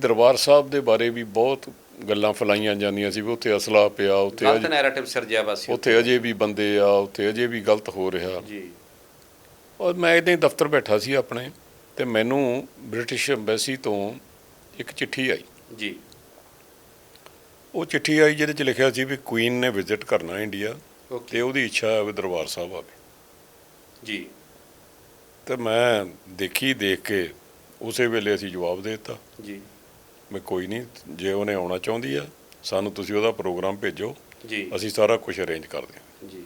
ਦਰਬਾਰ ਸਾਹਿਬ ਦੇ ਬਾਰੇ ਵੀ ਬਹੁਤ ਗੱਲਾਂ ਫਲਾਈਆਂ ਜਾਂਦੀਆਂ ਸੀ ਵੀ ਉੱਥੇ ਅਸਲਾ ਪਿਆ ਉੱਥੇ ਗਲਤ ਅਜੇ- ਨੈਰੇਟਿਵ ਸਿਰਜਿਆ ਵਾਸੀ ਉੱਥੇ। ਅਜੇ ਵੀ ਬੰਦੇ ਆ ਉੱਥੇ ਅਜੇ ਵੀ ਗਲਤ ਹੋ ਰਿਹਾ। ਜੀ। ਔਰ ਮੈਂ ਇਦਾਂ ਹੀ ਦਫ਼ਤਰ ਬੈਠਾ ਸੀ ਆਪਣੇ ਤੇ ਮੈਨੂੰ ਬ੍ਰਿਟਿਸ਼ ਐਮਬੈਸੀ ਤੋਂ ਇੱਕ ਚਿੱਠੀ ਆਈ। ਜੀ। ਉਹ ਚਿੱਠੀ ਆਈ ਜਿਹਦੇ 'ਚ ਲਿਖਿਆ ਸੀ ਵੀ ਕੁਈਨ ਨੇ ਵਿਜ਼ਿਟ ਕਰਨਾ ਇੰਡੀਆ ਓਕੇ ਤੇ ਉਹਦੀ ਇੱਛਾ ਹੈ ਵੀ ਦਰਬਾਰ ਸਾਹਿਬ ਆਵੇ। ਜੀ। ਤੇ ਮੈਂ ਦੇਖੀ ਦੇਖ ਕੇ ਉਸੇ ਵੇਲੇ ਅਸੀਂ ਜਵਾਬ ਦੇ ਦਿੱਤਾ। ਜੀ। ਮੈਂ ਕੋਈ ਨਹੀਂ ਜੇ ਉਹਨੇ ਆਉਣਾ ਚਾਹੁੰਦੀ ਆ ਸਾਨੂੰ ਤੁਸੀਂ ਉਹਦਾ ਪ੍ਰੋਗਰਾਮ ਭੇਜੋ ਜੀ। ਅਸੀਂ ਸਾਰਾ ਕੁਝ ਅਰੇਂਜ ਕਰਦੇ ਹਾਂ ਜੀ।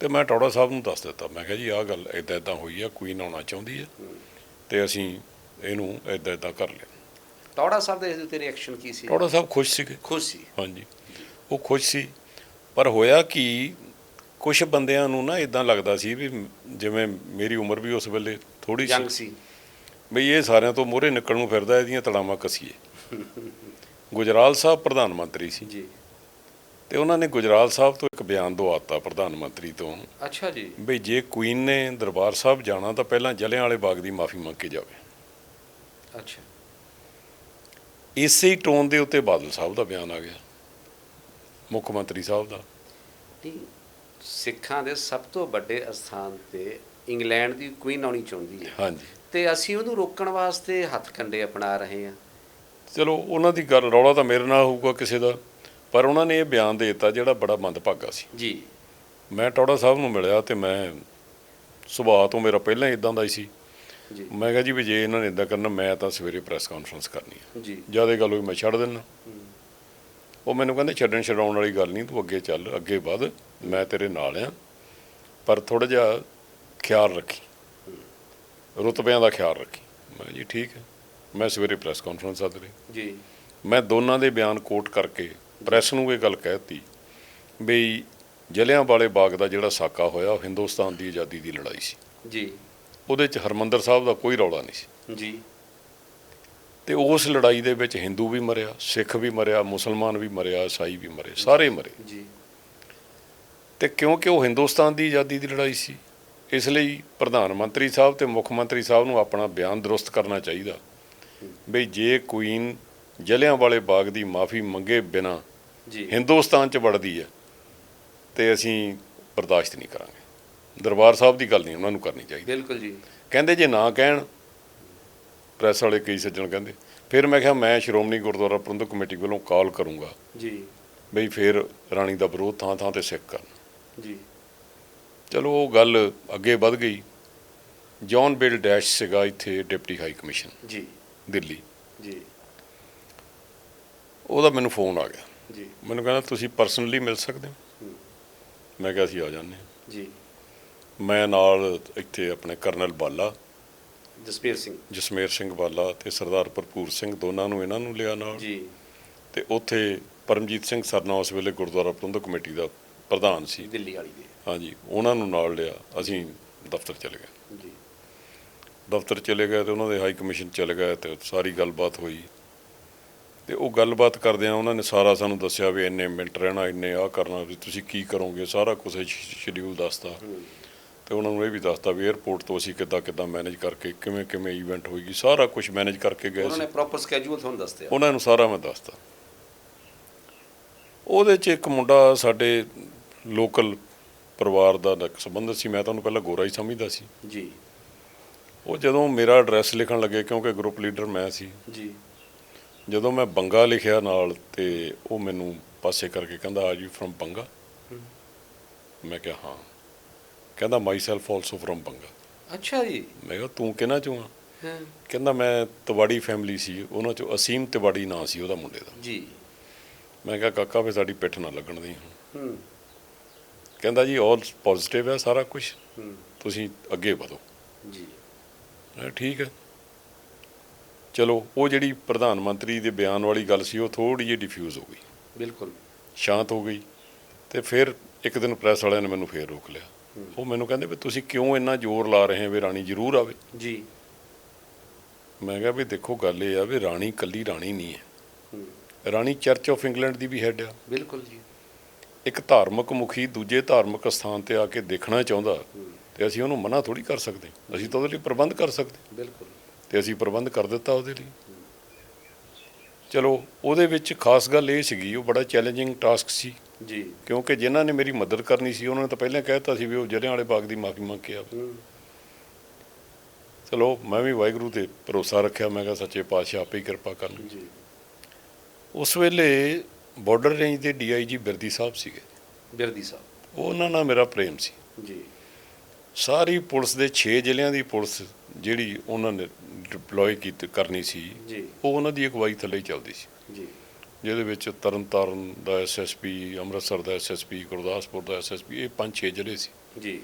ਤੇ ਮੈਂ ਟੌੜਾ ਸਾਹਿਬ ਨੂੰ ਦੱਸ ਦਿੱਤਾ ਮੈਂ ਕਿਹਾ ਜੀ ਆਹ ਗੱਲ ਇਦਾਂ ਇਦਾਂ ਹੋਈ ਆ ਕੁਈਨ ਆਉਣਾ ਚਾਹੁੰਦੀ ਆ ਤੇ ਅਸੀਂ ਇਹਨੂੰ ਇਦਾਂ ਇਦਾਂ ਕਰ ਲਿਆ। ਟੌੜਾ ਸਾਹਿਬ ਦੇ ਇਸ ਉੱਤੇ ਰਿਐਕਸ਼ਨ ਕੀ ਸੀ? ਟੌੜਾ ਸਾਹਿਬ ਖੁਸ਼ ਸੀਗੇ। ਖੁਸ਼ ਸੀ। ਹਾਂਜੀ। ਉਹ ਖੁਸ਼ ਸੀ। ਪਰ ਹੋਇਆ ਕਿ ਕੁਝ ਬੰਦਿਆਂ ਨੂੰ ਨਾ ਇਦਾਂ ਲੱਗਦਾ ਸੀ ਵੀ ਜਿਵੇਂ ਮੇਰੀ ਉਮਰ ਵੀ ਉਸ ਵੇਲੇ ਥੋੜੀ ਜੰਗ ਸੀ ਸੀ। ਬਈ ਇਹ ਸਾਰਿਆਂ ਤੋਂ ਮੋਹਰੇ ਨਿਕਲਣ ਨੂੰ ਫਿਰਦਾ ਇਹਦੀਆਂ ਤੜਾਵਾਂ ਕਸੀਏ। ਗੁਜਰਾਲ ਸਾਹਿਬ ਪ੍ਰਧਾਨ ਮੰਤਰੀ ਸੀ। ਜੀ। ਤੇ ਉਹਨਾਂ ਨੇ ਗੁਜਰਾਲ ਸਾਹਿਬ ਤੋਂ ਇੱਕ ਬਿਆਨ ਦਵਾਤਾ ਪ੍ਰਧਾਨ ਮੰਤਰੀ ਤੋਂ। ਅੱਛਾ ਜੀ। ਬਈ ਜੇ ਕੁਈਨ ਨੇ ਦਰਬਾਰ ਸਾਹਿਬ ਜਾਣਾ ਤਾਂ ਪਹਿਲਾਂ ਜਲਿਆਂ ਵਾਲੇ ਬਾਗ ਦੀ ਮਾਫੀ ਮੰਗ ਕੇ ਜਾਵੇ। ਅੱਛਾ। ਇਸੇ ਟੋਨ ਦੇ ਉੱਤੇ ਬਾਦਲ ਸਾਹਿਬ ਦਾ ਬਿਆਨ ਆ ਗਿਆ। ਮੁੱਖ ਮੰਤਰੀ ਸਾਹਿਬ ਦਾ। ਸਿੱਖਾਂ ਦੇ ਸਭ ਤੋਂ ਵੱਡੇ ਅਸਥਾਨ ਤੇ ਇੰਗਲੈਂਡ ਦੀ ਕੁਈਨ ਆਉਣੀ ਚਾਹੁੰਦੀ ਹੈ। ਹਾਂਜੀ। ਤੇ ਅਸੀਂ ਉਹਨੂੰ ਰੋਕਣ ਵਾਸਤੇ ਹੱਥ ਕੰਡੇ ਅਪਣਾ ਰਹੇ ਹਾਂ। ਚਲੋ ਉਹਨਾਂ ਦੀ ਗੱਲ ਰੌਲਾ ਤਾਂ ਮੇਰੇ ਨਾਲ ਹੋਊਗਾ ਕਿਸੇ ਦਾ ਪਰ ਉਹਨਾਂ ਨੇ ਇਹ ਬਿਆਨ ਦੇ ਦਿੱਤਾ ਜਿਹੜਾ ਬੜਾ ਮੰਦਭਾਗਾ ਸੀ। ਜੀ। ਮੈਂ ਟੌੜਾ ਸਾਹਿਬ ਨੂੰ ਮਿਲਿਆ ਤੇ ਮੈਂ ਸੁਭਾਅ ਤੋਂ ਮੇਰਾ ਪਹਿਲਾਂ ਇਦਾਂ ਦਾ ਹੀ ਸੀ। ਜੀ। ਮੈਂ ਕਿਹਾ ਜੀ ਵੀ ਜੇ ਇਹਨਾਂ ਨੇ ਇਦਾਂ ਕਰਨਾ ਮੈਂ ਤਾਂ ਸਵੇਰੇ ਪ੍ਰੈਸ ਕਾਨਫਰੰਸ ਕਰਨੀ ਹੈ ਜੀ। ਜ਼ਿਆਦਾ ਗੱਲ ਹੋਈ ਮੈਂ ਛੱਡ ਦਿੰਦਾ ਉਹ ਮੈਨੂੰ ਕਹਿੰਦੇ ਛੱਡਣ ਛਡਾਉਣ ਵਾਲੀ ਗੱਲ ਨਹੀਂ ਤੂੰ ਅੱਗੇ ਚੱਲ ਅੱਗੇ ਵਧ ਮੈਂ ਤੇਰੇ ਨਾਲ ਆ। ਪਰ ਥੋੜਾ ਜਿਹਾ ਖਿਆਲ ਰੱਖੀ। ਰੁਤਬਿਆਂ ਦਾ ਖਿਆਲ ਰੱਖੀ। ਮੈਂ ਕਿਹਾ ਜੀ ਠੀਕ ਹੈ। ਮੈਂ ਸਵੇਰੇ ਪ੍ਰੈਸ ਕਾਨਫਰੰਸ ਸੱਦ ਲਈ ਜੀ। ਮੈਂ ਦੋਨਾਂ ਦੇ ਬਿਆਨ ਕੋਟ ਕਰਕੇ ਪ੍ਰੈਸ ਨੂੰ ਇਹ ਗੱਲ ਕਹਿਤੀ ਵੀ ਜਲਿਆਂ ਵਾਲੇ ਬਾਗ ਦਾ ਜਿਹੜਾ ਸਾਕਾ ਹੋਇਆ ਉਹ ਹਿੰਦੁਸਤਾਨ ਦੀ ਆਜ਼ਾਦੀ ਦੀ ਲੜਾਈ ਸੀ। ਜੀ। ਉਹਦੇ 'ਚ ਹਰਮੰਦਰ ਸਾਹਿਬ ਦਾ ਕੋਈ ਰੌਲਾ ਨਹੀਂ ਸੀ। ਜੀ। ਤੇ ਉਸ ਲੜਾਈ ਦੇ ਵਿੱਚ ਹਿੰਦੂ ਵੀ ਮਰਿਆ ਸਿੱਖ ਵੀ ਮਰਿਆ ਮੁਸਲਮਾਨ ਵੀ ਮਰਿਆ ਈਸਾਈ ਵੀ ਮਰੇ ਸਾਰੇ ਮਰੇ। ਜੀ। ਤੇ ਕਿਉਂਕਿ ਉਹ ਹਿੰਦੁਸਤਾਨ ਦੀ ਆਜ਼ਾਦੀ ਦੀ ਲੜਾਈ ਸੀ ਇਸ ਲਈ ਪ੍ਰਧਾਨ ਮੰਤਰੀ ਸਾਹਿਬ ਤੇ ਮੁੱਖ ਮੰਤਰੀ ਸਾਹਿਬ ਨੂੰ ਆਪਣਾ ਬਿਆਨ ਦਰੁਸਤ ਕਰਨਾ ਚਾਹੀਦਾ। ਬਈ ਜੇ ਕੁਈਨ ਜਲਿਆਂ ਵਾਲੇ ਬਾਗ ਦੀ ਮਾਫੀ ਮੰਗੇ ਬਿਨਾ ਜੀ। ਹਿੰਦੁਸਤਾਨ 'ਚ ਵੜਦੀ ਹੈ ਤੇ ਅਸੀਂ ਬਰਦਾਸ਼ਤ ਨਹੀਂ ਕਰਾਂਗੇ। ਦਰਬਾਰ ਸਾਹਿਬ ਦੀ ਗੱਲ ਨਹੀਂ ਉਹਨਾਂ ਨੂੰ ਕਰਨੀ ਚਾਹੀਦੀ। ਬਿਲਕੁਲ ਜੀ। ਕਹਿੰਦੇ ਜੇ ਨਾ ਕਹਿਣ ਪ੍ਰੈਸ ਵਾਲੇ ਕਈ ਸੱਜਣ ਕਹਿੰਦੇ ਫਿਰ ਮੈਂ ਕਿਹਾ ਮੈਂ ਸ਼੍ਰੋਮਣੀ ਗੁਰਦੁਆਰਾ ਪ੍ਰਬੰਧਕ ਕਮੇਟੀ ਵੱਲੋਂ ਕਾਲ ਕਰੂੰਗਾ। ਜੀ। ਬਈ ਫਿਰ ਰਾਣੀ ਦਾ ਵਿਰੋਧ ਥਾਂ ਥਾਂ ਤੇ ਸਿੱਖ ਕਰਨ। ਜੀ। ਚਲੋ ਉਹ ਗੱਲ ਅੱਗੇ ਵੱਧ ਗਈ। ਜੌਨ ਬਿਲ ਡੈਸ਼ ਸੀਗਾ ਇੱਥੇ ਡਿਪਟੀ ਹਾਈ ਕਮਿਸ਼ਨ ਜੀ। ਦਿੱਲੀ। ਜੀ। ਉਹਦਾ ਮੈਨੂੰ ਫੋਨ ਆ ਗਿਆ। ਜੀ। ਮੈਨੂੰ ਕਹਿੰਦਾ ਤੁਸੀਂ ਪਰਸਨਲੀ ਮਿਲ ਸਕਦੇ ਹੋ। ਮੈਂ ਕਿਹਾ ਅਸੀਂ ਆ ਜਾਂਦੇ ਹਾਂ। ਜੀ। ਮੈਂ ਨਾਲ ਇੱਥੇ ਆਪਣੇ ਕਰਨਲ ਬਾਲਾ ਜਸਪੀਰ ਸਿੰਘ। ਜਸਮੇਰ ਸਿੰਘ ਬਾਲਾ ਤੇ ਸਰਦਾਰ ਭਰਪੂਰ ਸਿੰਘ ਦੋਨਾਂ ਨੂੰ ਇਹਨਾਂ ਨੂੰ ਲਿਆ ਨਾਲ। ਜੀ। ਤੇ ਉੱਥੇ ਪਰਮਜੀਤ ਸਿੰਘ ਸਰਨਾ ਉਸ ਵੇਲੇ ਗੁਰਦੁਆਰਾ ਪ੍ਰਬੰਧਕ ਕਮੇਟੀ ਦਾ ਪ੍ਰਧਾਨ ਸੀ। ਦਿੱਲੀ ਵਾਲੀ ਦੇ ਹਾਂਜੀ ਉਹਨਾਂ ਨੂੰ ਨਾਲ ਲਿਆ ਅਸੀਂ ਦਫ਼ਤਰ ਚਲੇ ਗਏ। ਜੀ। ਦਫ਼ਤਰ ਚਲੇ ਗਏ ਤੇ ਉਹਨਾਂ ਦੇ ਹਾਈ ਕਮਿਸ਼ਨ ਚਲੇ ਗਏ ਤੇ ਸਾਰੀ ਗੱਲਬਾਤ ਹੋਈ। ਤੇ ਉਹ ਗੱਲਬਾਤ ਕਰਦਿਆਂ ਉਹਨਾਂ ਨੇ ਸਾਰਾ ਸਾਨੂੰ ਦੱਸਿਆ ਵੀ ਇੰਨੇ ਮਿੰਟ ਰਹਿਣਾ ਇੰਨੇ ਆ ਕਰਨਾ ਵੀ ਤੁਸੀਂ ਕੀ ਕਰੋਗੇ ਸਾਰਾ ਕੁਝ ਸ਼ਡਿਊਲ ਦੱਸਤਾ। ਹੂੰ। ਤੇ ਉਹਨਾਂ ਨੂੰ ਇਹ ਵੀ ਦੱਸਤਾ ਵੀ 에ਅਰਪੋਰਟ ਤੋਂ ਅਸੀਂ ਕਿੱਦਾਂ ਕਿੱਦਾਂ ਮੈਨੇਜ ਕਰਕੇ ਕਿਵੇਂ ਕਿਵੇਂ ਇਵੈਂਟ ਹੋਏਗੀ ਸਾਰਾ ਕੁਝ ਮੈਨੇਜ ਕਰਕੇ ਗਏ ਉਹਨਾਂ ਨੇ ਪ੍ਰੋਪਰ ਸਕੇਜੂਲ ਤੁਹਾਨੂੰ ਦੱਸਦੇ ਉਹਨਾਂ ਨੂੰ ਸਾਰਾ ਮੈਂ ਦੱਸਤਾ। ਉਹਦੇ 'ਚ ਇੱਕ ਮੁੰਡਾ ਸਾਡੇ ਲੋਕਲ ਪਰਿਵਾਰ ਦਾ ਸੰਬੰਧ ਸੀ ਮੈਂ ਤੁਹਾਨੂੰ ਪਹਿਲਾਂ ਗੋਰਾ ਹੀ ਸਮਝਦਾ ਸੀ। ਜੀ। ਉਹ ਜਦੋਂ ਮੇਰਾ ਐਡਰੈਸ ਲਿਖਣ ਲੱਗੇ ਕਿਉਂਕਿ ਗਰੁੱਪ ਲੀਡਰ ਮੈਂ ਸੀ। ਜੀ। ਜਦੋਂ ਮੈਂ ਬੰਗਾ ਲਿਖਿਆ ਨਾਲ ਤੇ ਉਹ ਮੈਨੂੰ ਪਾਸੇ ਕਰਕੇ ਕਹਿੰਦਾ ਆਰ ਯੂ ਫਰਮ ਬੰਗਾ? ਮੈਂ ਕਿਹਾ ਹਾਂ। ਕਹਿੰਦਾ myself also firm Banga. ਅੱਛਾ ਜੀ। ਮੈਂ ਕਿਹਾ ਤੂੰ ਕਿਹਨਾਂ ਚੋਂ ਆ? ਹਾਂ। ਕਹਿੰਦਾ ਮੈਂ ਤਿਵਾੜੀ ਫੈਮਿਲੀ ਸੀ ਉਹਨਾਂ ਚੋਂ ਅਸੀਮ ਤਿਵਾੜੀ ਨਾਂ ਸੀ ਉਹਦਾ ਮੁੰਡੇ ਦਾ। ਜੀ। ਮੈਂ ਕਿਹਾ ਕਾਕਾ ਫੇ ਸਾਡੀ ਪਿੱਠ ਨਾ ਲੱਗਣ ਦੀ ਹੂੰ। ਕਹਿੰਦਾ ਜੀ ਆਲ ਪੋਜ਼ਿਟਿਵ ਹੈ ਸਾਰਾ ਕੁਝ ਤੁਸੀਂ ਅੱਗੇ ਵਧੋ। ਜੀ। ਠੀਕ ਹੈ ਚਲੋ ਉਹ ਜਿਹੜੀ ਪ੍ਰਧਾਨ ਮੰਤਰੀ ਦੇ ਬਿਆਨ ਵਾਲੀ ਗੱਲ ਸੀ ਉਹ ਥੋੜੀ ਜਿਹੀ ਡਿਫਿਊਜ਼ ਹੋ ਗਈ। ਬਿਲਕੁਲ। ਸ਼ਾਂਤ ਹੋ ਗਈ। ਤੇ ਫਿਰ ਇੱਕ ਦਿਨ ਪ੍ਰੈਸ ਵਾਲਿਆਂ ਨੇ ਮੈਨੂੰ ਫੇਰ ਰੋਕ ਲਿਆ। ਉਹ ਮੈਨੂੰ ਕਹਿੰਦੇ ਵੀ ਤੁਸੀਂ ਕਿਉਂ ਇੰਨਾ ਜ਼ੋਰ ਲਾ ਰਹੇ ਹੋ ਵੀ ਰਾਣੀ ਜ਼ਰੂਰ ਆਵੇ? ਜੀ। ਮੈਂ ਕਿਹਾ ਵੀ ਦੇਖੋ ਗੱਲ ਇਹ ਆ ਵੀ ਰਾਣੀ ਕੱਲੀ ਰਾਣੀ ਨਹੀਂ ਹੂੰ। ਰਾਣੀ ਚਰਚ ਆਫ ਇੰਗਲੈਂਡ ਦੀ ਵੀ ਹੈਡ ਆ। ਬਿਲਕੁਲ ਜੀ। ਇੱਕ ਧਾਰਮਿਕ ਮੁਖੀ ਦੂਜੇ ਧਾਰਮਿਕ ਸਥਾਨ ਤੇ ਆ ਕੇ ਦੇਖਣਾ ਚਾਹੁੰਦਾ ਤੇ ਅਸੀਂ ਉਹਨੂੰ ਮਨਾ ਥੋੜੀ ਕਰ ਸਕਦੇ। ਅਸੀਂ ਤਾਂ ਉਹਦੇ ਲਈ ਪ੍ਰਬੰਧ ਕਰ ਸਕਦੇ। ਬਿਲਕੁਲ। ਤੇ ਅਸੀਂ ਪ੍ਰਬੰਧ ਕਰ ਦਿੱਤਾ ਉਹਦੇ ਲਈ। ਚਲੋ ਉਹਦੇ ਵਿੱਚ ਖਾਸ ਗੱਲ ਇਹ ਸੀਗੀ ਉਹ ਬੜਾ ਚੈਲੰਜਿੰਗ ਟਾਸਕ ਸੀ। ਜੀ। ਕਿਉਂਕਿ ਜਿਨ੍ਹਾਂ ਨੇ ਮੇਰੀ ਮਦਦ ਕਰਨੀ ਸੀ ਉਹਨਾਂ ਨੇ ਤਾਂ ਪਹਿਲਾਂ ਕਹਿਤਾ ਸੀ ਵੀ ਉਹ ਜਲਿਆਂ ਵਾਲੇ ਬਾਗ ਦੀ ਮਾਫੀ ਮੰਗ ਕੇ ਆਵੇ। ਚਲੋ ਮੈਂ ਵੀ ਵਾਹਿਗੁਰੂ ਤੇ ਭਰੋਸਾ ਰੱਖਿਆ। ਮੈਂ ਕਿਹਾ ਸੱਚੇ ਪਾਤਸ਼ਾਹ ਆਪੇ ਹੀ ਕਿਰਪਾ ਕਰਨ ਜੀ। ਉਸ ਵੇਲੇ ਬਾਰਡਰ ਰੇਂਜ ਦੇ ਡੀਆਈਜੀ ਬਿਰਦੀ ਸਾਹਿਬ ਸੀਗੇ। ਬਿਰਦੀ ਸਾਹਿਬ। ਉਹਨਾਂ ਨਾਲ ਮੇਰਾ ਪ੍ਰੇਮ ਸੀ। ਜੀ। ਸਾਰੀ ਪੁਲਿਸ ਦੇ 6 ਜ਼ਿਲ੍ਹਿਆਂ ਦੀ ਪੁਲਿਸ ਜਿਹੜੀ ਉਹਨਾਂ ਨੇ ਡਿਪਲੋਏ ਕੀਤੀ ਕਰਨੀ ਸੀ ਜੀ। ਉਹ ਉਹਨਾਂ ਦੀ ਅਗਵਾਈ ਥੱਲੇ ਹੀ ਚੱਲਦੀ ਸੀ। ਜੀ। ਜਿਹਦੇ ਵਿੱਚ ਤਰਨਤਾਰਨ ਦਾ ਐਸਐਸਪੀ ਅੰਮ੍ਰਿਤਸਰ ਦਾ ਐਸਐਸਪੀ ਗੁਰਦਾਸਪੁਰ ਦਾ ਐਸਐਸਪੀ ਇਹ ਪੰਜ ਛੇ ਜ਼ਿਲ੍ਹੇ ਸੀ। ਜੀ।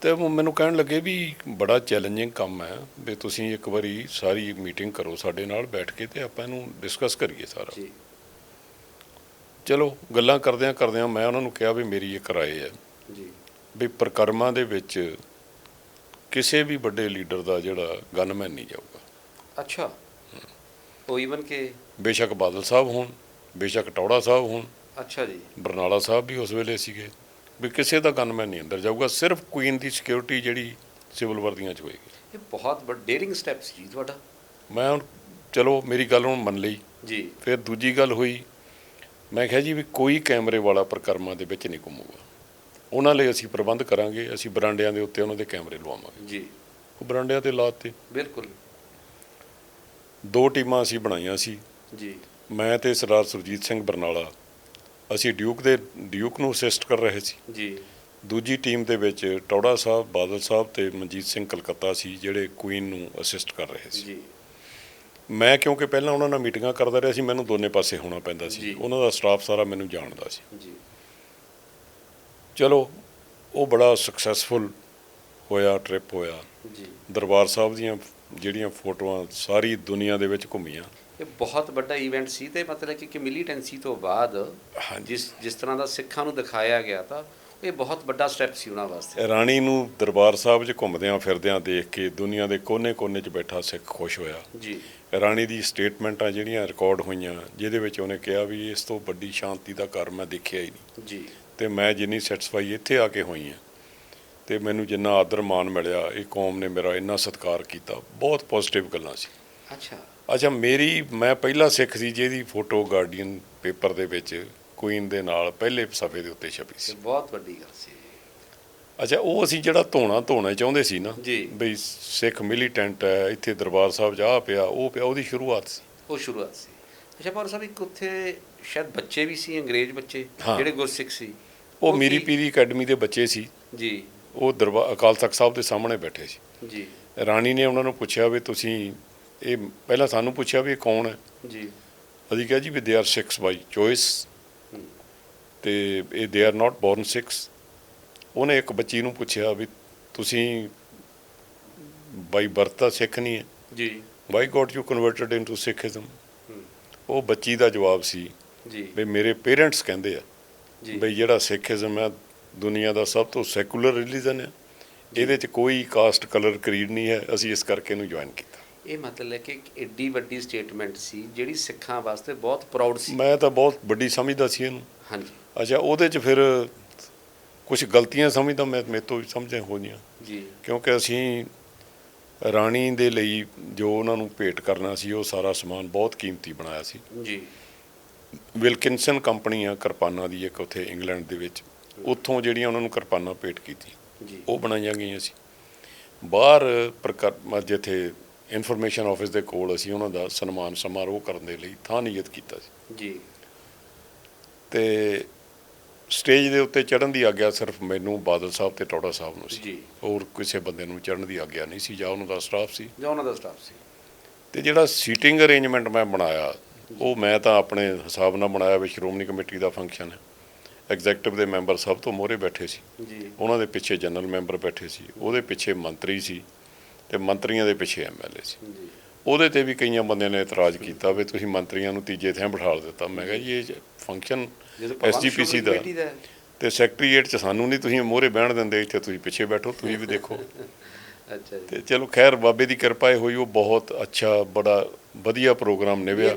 ਤੇ ਉਹ ਮੈਨੂੰ ਕਹਿਣ ਲੱਗੇ ਵੀ ਬੜਾ ਚੈਲੰਜਿੰਗ ਕੰਮ ਹੈ ਵੀ ਤੁਸੀਂ ਇੱਕ ਵਾਰੀ ਸਾਰੀ ਮੀਟਿੰਗ ਕਰੋ ਸਾਡੇ ਨਾਲ ਬੈਠ ਕੇ ਤੇ ਆਪਾਂ ਇਹਨੂੰ ਡਿਸਕਸ ਕਰੀਏ ਸਾਰਾ। ਜੀ। ਚਲੋ ਗੱਲਾਂ ਕਰਦਿਆਂ ਕਰਦਿਆਂ ਮੈਂ ਉਹਨਾਂ ਨੂੰ ਕਿਹਾ ਵੀ ਮੇਰੀ ਇੱਕ ਰਾਏ ਹੈ ਜੀ। ਵੀ ਪ੍ਰਕਰਮਾਂ ਦੇ ਵਿੱਚ ਕਿਸੇ ਵੀ ਵੱਡੇ ਲੀਡਰ ਦਾ ਜਿਹੜਾ ਗਨਮੈਨ ਨਹੀਂ ਜਾਊਗਾ। ਅੱਛਾ। ਉਹ ਈਵਨ ਕਿ ਬੇਸ਼ੱਕ ਬਾਦਲ ਸਾਹਿਬ ਹੋਣ ਬੇਸ਼ੱਕ ਟੌੜਾ ਸਾਹਿਬ ਹੋਣ ਅੱਛਾ ਜੀ। ਬਰਨਾਲਾ ਸਾਹਿਬ ਵੀ ਉਸ ਵੇਲੇ ਸੀਗੇ। ਵੀ ਕਿਸੇ ਦਾ ਗਨਮੈਨ ਨਹੀਂ ਅੰਦਰ ਜਾਊਗਾ ਸਿਰਫ ਕੁਈਨ ਦੀ ਸਿਕਿਉਰਿਟੀ ਜਿਹੜੀ ਸਿਵਲ ਵਰਦੀਆਂ 'ਚ ਹੋਏਗੀ। ਇਹ ਬਹੁਤ ਵੱਡਾ ਡੇਰਿੰਗ ਸਟੈਪ ਸੀ ਜੀ ਤੁਹਾਡਾ। ਮੈਂ ਹੁਣ ਚਲੋ ਮੇਰੀ ਗੱਲ ਹੁਣ ਮੰਨ ਲਈ। ਜੀ। ਫਿਰ ਦੂਜੀ ਗੱਲ ਹੋਈ ਮੈਂ ਕਿਹਾ ਜੀ ਵੀ ਕੋਈ ਕੈਮਰੇ ਵਾਲਾ ਪ੍ਰਕਰਮਾਂ ਦੇ ਵਿੱਚ ਨਹੀਂ ਘੁੰਮੂਗਾ। ਉਹਨਾਂ ਲਈ ਅਸੀਂ ਪ੍ਰਬੰਧ ਕਰਾਂਗੇ ਅਸੀਂ ਬਰਾਂਡਿਆਂ ਦੇ ਉੱਤੇ ਉਹਨਾਂ ਦੇ ਕੈਮਰੇ ਲਵਾਵਾਂਗੇ। ਜੀ। ਉਹ ਬਰਾਂਡਿਆਂ ਤੇ ਲਾਤੇ। ਬਿਲਕੁਲ। ਦੋ ਟੀਮਾਂ ਅਸੀਂ ਬਣਾਈਆਂ ਸੀ। ਜੀ। ਮੈਂ ਤੇ ਸਰਦਾਰ ਸੁਰਜੀਤ ਸਿੰਘ ਬਰਨਾਲਾ। ਅਸੀਂ ਡਿਊਕ ਦੇ ਡਿਊਕ ਨੂੰ ਅਸਿਸਟ ਕਰ ਰਹੇ ਸੀ। ਜੀ। ਦੂਜੀ ਟੀਮ ਦੇ ਵਿੱਚ ਟੌੜਾ ਸਾਹਿਬ ਬਾਦਲ ਸਾਹਿਬ ਤੇ ਮਨਜੀਤ ਸਿੰਘ ਕਲਕੱਤਾ ਸੀ ਜਿਹੜੇ ਕੁਈਨ ਨੂੰ ਅਸਿਸਟ ਕਰ ਰਹੇ ਸੀ। ਜੀ। ਮੈਂ ਕਿਉਂਕਿ ਪਹਿਲਾਂ ਉਹਨਾਂ ਨਾਲ ਮੀਟਿੰਗਾਂ ਕਰਦਾ ਰਿਹਾ ਸੀ ਮੈਨੂੰ ਦੋਨੇ ਪਾਸੇ ਹੋਣਾ ਪੈਂਦਾ। ਸੀ। ਉਹਨਾਂ ਦਾ ਸਟਾਫ ਸਾਰਾ ਮੈਨੂੰ ਜਾਣਦਾ ਸੀ। ਜੀ। ਚਲੋ ਉਹ ਬੜਾ ਸਕਸੈਸਫੁਲ ਹੋਇਆ ਟ੍ਰਿਪ ਹੋਇਆ। ਜੀ। ਦਰਬਾਰ ਸਾਹਿਬ ਦੀਆਂ ਜਿਹੜੀਆਂ ਫੋਟੋਆਂ ਸਾਰੀ ਦੁਨੀਆ ਦੇ ਵਿੱਚ ਘੁੰਮੀਆਂ। ਇਹ ਬਹੁਤ ਵੱਡਾ ਇਵੈਂਟ ਸੀ ਤੇ ਮਤਲਬ ਕਿ ਕਿ ਮਿਲੀਟੈਂਸੀ ਤੋਂ ਬਾਅਦ ਜਿਸ ਜਿਸ ਤਰ੍ਹਾਂ ਦਾ ਸਿੱਖਾਂ ਨੂੰ ਦਿਖਾਇਆ ਗਿਆ ਤਾਂ ਇਹ ਬਹੁਤ ਵੱਡਾ ਸਟੈਪ ਸੀ ਉਹਨਾਂ ਵਾਸਤੇ। ਰਾਣੀ ਨੂੰ ਦਰਬਾਰ ਸਾਹਿਬ 'ਚ ਘੁੰਮਦਿਆਂ ਫਿਰਦਿਆਂ ਦੇਖ ਕੇ ਦੁਨੀਆ ਦੇ ਕੋਨੇ-ਕੋਨੇ 'ਚ ਬੈਠਾ ਸਿੱਖ ਖੁਸ਼ ਹੋਇਆ। ਜੀ। ਰਾਣੀ ਦੀ ਸਟੇਟਮੈਂਟਾਂ ਜਿਹੜੀਆਂ ਰਿਕਾਰਡ ਹੋਈਆਂ ਜਿਹਦੇ ਵਿੱਚ ਉਹਨੇ ਕਿਹਾ ਵੀ ਇਸ ਤੋਂ ਵੱਡੀ ਸ਼ਾਂਤੀ ਦਾ ਘਰ ਮੈਂ ਦੇਖਿਆ ਹੀ ਨਹੀਂ। ਜੀ। ਤੇ ਮੈਂ ਜਿੰਨੀ ਸੈਟੀਸਫਾਈ ਇੱਥੇ ਆ ਕੇ ਹੋਈ ਹਾਂ ਤੇ ਮੈਨੂੰ ਜਿੰਨਾ ਆਦਰ ਮਾਣ ਮਿਲਿਆ ਇਹ ਕੌਮ ਨੇ ਮੇਰਾ ਇੰਨਾ ਸਤਿਕਾਰ ਕੀਤਾ ਬਹੁਤ ਪੋਜ਼ਿਟਿਵ ਗੱਲਾਂ ਸੀ। ਅੱਛਾ। ਅੱਛਾ ਮੇਰੀ ਮੈਂ ਪਹਿਲਾ ਸਿੱਖ ਸੀ ਜਿਹਦੀ ਫੋਟੋ ਗਾਰਡੀਅਨ ਪੇਪਰ ਦੇ ਵਿੱਚ ਕੁਈਨ ਦੇ ਨਾਲ ਪਹਿਲੇ ਸਫੇ ਦੇ ਉੱਤੇ ਛਪੀ ਸੀ। ਬਹੁਤ ਵੱਡੀ ਗੱਲ ਸੀ। ਅੱਛਾ ਉਹ ਅਸੀਂ ਜਿਹੜਾ ਧੋਣਾ ਧੋਣਾ ਚਾਹੁੰਦੇ ਸੀ ਨਾ। ਬਈ ਸਿੱਖ ਮਿਲੀਟੈਂਟ ਹੈ ਇੱਥੇ ਦਰਬਾਰ ਸਾਹਿਬ ਜਾ ਪਿਆ ਉਹ ਪਿਆ ਉਹਦੀ ਸ਼ੁਰੂਆਤ ਸੀ। ਉਹ ਸ਼ੁਰੂਆਤ ਸੀ। ਅੱਛਾ ਪਰ ਸਾਹਿਬ ਇੱਕ ਉੱਥੇ ਸ਼ਾਇਦ ਬੱਚੇ ਵੀ ਸੀ ਅੰਗਰੇਜ਼ ਬੱਚੇ। ਜਿਹੜੇ ਗੁਰਸਿੱਖ ਸੀ। ਉਹ ਮੀਰੀ ਪੀਰੀ ਅਕੈਡਮੀ ਦੇ ਬੱਚੇ ਸੀ। ਜੀ। ਉਹ ਦਰਬਾਰ ਅਕਾਲ ਤਖਤ ਸਾਹਿਬ ਦੇ ਸਾਹਮਣੇ ਬੈਠੇ ਸੀ। ਜੀ। ਰਾਣੀ ਨੇ ਉਹਨਾਂ ਨੂੰ ਪੁੱਛਿਆ ਵੀ ਤੁਸੀਂ ਇਹ ਪਹਿਲਾਂ ਸਾਨੂੰ ਪੁੱਛਿਆ ਵੀ ਇਹ ਕੌਣ ਹੈ? ਜੀ। ਅਸੀਂ ਕਿਹਾ ਜੀ ਵੀ they are six by choice. ਤੇ ਇਹ they are not born six ਉਹਨੇ ਇੱਕ ਬੱਚੀ ਨੂੰ ਪੁੱਛਿਆ ਵੀ ਤੁਸੀਂ ਬਾਈ ਬਰਥ ਤਾਂ ਸਿੱਖ ਨਹੀਂ ਹੈ। ਜੀ। Why got you converted into Sikhism. ਉਹ ਬੱਚੀ ਦਾ ਜਵਾਬ ਸੀ ਜੀ। ਵੀ ਮੇਰੇ ਪੇਰੈਂਟਸ ਕਹਿੰਦੇ ਆ ਜੀ। ਬਈ ਜਿਹੜਾ ਸਿੱਖੀਜ਼ਮ ਹੈ ਦੁਨੀਆ ਦਾ ਸਭ ਤੋਂ ਸੈਕੂਲਰ ਰਿਲੀਜਨ ਹੈ। ਇਹਦੇ 'ਚ ਕੋਈ ਕਾਸਟ ਕਲਰ ਕਰੀਡ ਨਹੀਂ ਹੈ। ਅਸੀਂ ਇਸ ਕਰਕੇ ਇਹਨੂੰ ਜੁਆਇਨ ਕੀਤਾ। ਇਹ ਮਤਲਬ ਹੈ ਕਿ ਇੱਕ ਏਡੀ ਵੱਡੀ ਸਟੇਟਮੈਂਟ ਸੀ ਜਿਹੜੀ ਸਿੱਖਾਂ ਵਾਸਤੇ ਬਹੁਤ ਪ੍ਰਾਊਡ ਸੀ। ਮੈਂ ਤਾਂ ਬਹੁਤ ਵੱਡੀ ਸਮਝਦਾ ਸੀ ਇਹਨੂੰ। ਹਾਂਜੀ। ਅੱਛਾ ਉਹਦੇ 'ਚ ਫਿਰ ਕੁਝ ਗਲਤੀਆਂ ਸਮਝਦਾ ਮੈਂ ਮੇਰੇ ਤੋਂ ਵੀ ਸਮਝੇ ਹੋਈਆਂ ਜੀ। ਕਿਉਂਕਿ ਅਸੀਂ ਰਾਣੀ ਦੇ ਲਈ ਜੋ ਉਹਨਾਂ ਨੂੰ ਭੇਟ ਕਰਨਾ ਸੀ ਉਹ ਸਾਰਾ ਸਮਾਨ ਬਹੁਤ ਕੀਮਤੀ ਬਣਾਇਆ ਸੀ। ਜੀ। ਵਿਲਕਿਨਸਨ ਕੰਪਨੀ ਆ ਕਿਰਪਾਨਾਂ ਦੀ ਇੱਕ ਉੱਥੇ ਇੰਗਲੈਂਡ ਦੇ ਵਿੱਚ ਉੱਥੋਂ ਜਿਹੜੀਆਂ ਉਹਨਾਂ ਨੂੰ ਕਿਰਪਾਨਾਂ ਭੇਟ ਕੀਤੀ ਉਹ ਬਣਾਈਆਂ ਗਈਆਂ ਸੀ। ਬਾਹਰ ਪ੍ਰਕਰ ਜਿੱਥੇ ਇਨਫੋਰਮੇਸ਼ਨ ਆਫਿਸ ਦੇ ਕੋਲ ਅਸੀਂ ਉਹਨਾਂ ਦਾ ਸਨਮਾਨ ਸਮਾਰੋਹ ਕਰਨ ਦੇ ਲਈ ਥਾਂ ਨਿਯਤ ਕੀਤਾ ਸੀ। ਜੀ। ਤੇ ਸਟੇਜ ਦੇ ਉੱਤੇ ਚੜ੍ਹਨ ਦੀ ਆਗਿਆ ਸਿਰਫ ਮੈਨੂੰ ਬਾਦਲ ਸਾਹਿਬ ਤੇ ਟੌੜਾ ਸਾਹਿਬ ਨੂੰ ਸੀ। ਜੀ। ਹੋਰ ਕਿਸੇ ਬੰਦੇ ਨੂੰ ਚੜ੍ਹਨ ਦੀ ਆਗਿਆ ਨਹੀਂ ਸੀ ਜਾਂ ਉਹਨਾਂ ਦਾ ਸਟਾਫ ਸੀ। ਜਾਂ ਉਹਨਾਂ ਦਾ ਸਟਾਫ ਸੀ। ਤੇ ਜਿਹੜਾ ਸੀਟਿੰਗ ਅਰੇਂਜਮੈਂਟ ਮੈਂ ਬਣਾਇਆ ਉਹ ਮੈਂ ਤਾਂ ਆਪਣੇ ਹਿਸਾਬ ਨਾਲ ਬਣਾਇਆ ਵੀ ਸ਼੍ਰੋਮਣੀ ਕਮੇਟੀ ਦਾ ਫੰਕਸ਼ਨ ਹੈ। ਐਗਜ਼ੈਕਟਿਵ ਦੇ ਮੈਂਬਰ ਸਭ ਤੋਂ ਮੋਹਰੇ ਬੈਠੇ ਸੀ। ਜੀ। ਉਹਨਾਂ ਦੇ ਪਿੱਛੇ ਜਨਰਲ ਮੈਂਬਰ ਬੈਠੇ ਸੀ। ਉਹਦੇ ਪਿੱਛੇ ਮੰਤਰੀ ਸੀ। ਤੇ ਮੰਤਰੀਆਂ ਦੇ ਪਿੱਛੇ ਐਮਐਲਏ ਸੀ। ਉਹਦੇ ਤੇ ਵੀ ਕਈਆਂ ਬੰਦਿਆਂ ਨੇ ਇਤਰਾਜ਼ ਕੀਤਾ ਵੀ ਤੁਸੀਂ ਮੰਤਰੀਆਂ ਨੂੰ ਤੀਜੇ ਥਾਂ ਬਿਠਾ ਦਿੱਤਾ। ਮੈਂ ਕਿਹਾ ਜੀ ਇਹ ਫੰਕਸ਼ਨ ਸ਼੍ਰੋਮਣੀ ਦਾ। ਤੇ ਸੈਕਟਰੀਏਟ ਚ ਸਾਨੂੰ ਨਹੀਂ ਤੁਸੀਂ ਮੋਹਰੇ ਬਹਿਣ ਦਿੰਦੇ ਇੱਥੇ ਤੁਸੀਂ ਪਿੱਛੇ ਬੈਠੋ ਤੁਸੀਂ ਵੀ ਦੇਖੋ। ਅੱਛਾ ਜੀ। ਤੇ ਚਲੋ ਖੈਰ ਬਾਬੇ ਦੀ ਕਿਰਪਾ ਹੋਈ ਉਹ ਬਹੁਤ ਅੱਛਾ ਬੜਾ ਵਧੀਆ ਪ੍ਰੋਗਰਾਮ ਨਿਭਿਆ।